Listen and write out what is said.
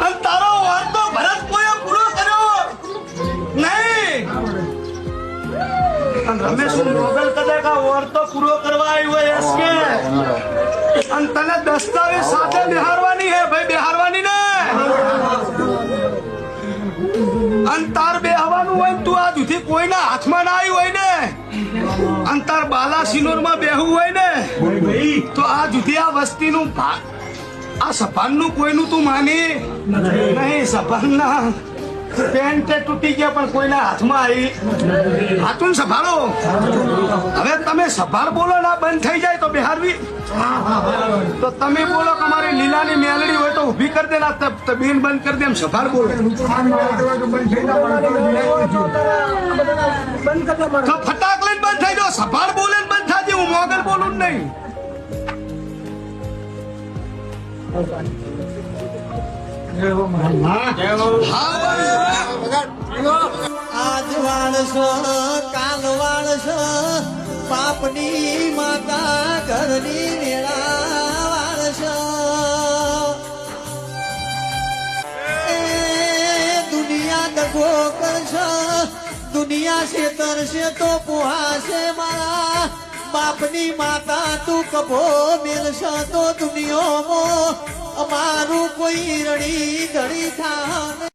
અને તારો વાર્તો ભરત કોઈએ પૂરો કર્યો. નહીં. અને રમેશ વાર્તો પૂરો કરવા આવ્યો કે. અને તને દસ્તાવેજ સાથે બિહારવાની અને તાર બે હવાનું હોય તું આ જુથી કોઈના હાથમાં ના આવ્યું હોય ને? અંતાર તાર બાલા સિનોરમાં બેહવું હોય ને? તો આ જુથી આ વસ્તીનું આ સફાનનું કોઈનું તું માની? નહીં સફાનના પેન્ટ તૂટી ગયા પણ કોઈના હાથમાં આવી. હાથું સંભાળો. હવે તમે સંભાળ બોલો ના બંધ થઈ જાય તો બિહારવી. તો તમે બોલો કે અમારી લીલાની મેલડી હોય તો ઊભી કરી દે ના ત- ત- બેન બંધ કરી દે એમ સંભાળ બોલો. ફટાક લઈને બંધ થઈ જાઓ. સંભાળ બોલે બંધ થાય હું મોગલ બોલું નહીં. આજ વાળશો પાપની દગો કરશો દુનિયા છે તરશે તો પુહાશે મારા. બાપની માતા તું કભો મેળશો તો દુનિયામાં અમારું કોઈ રડી ધડી થા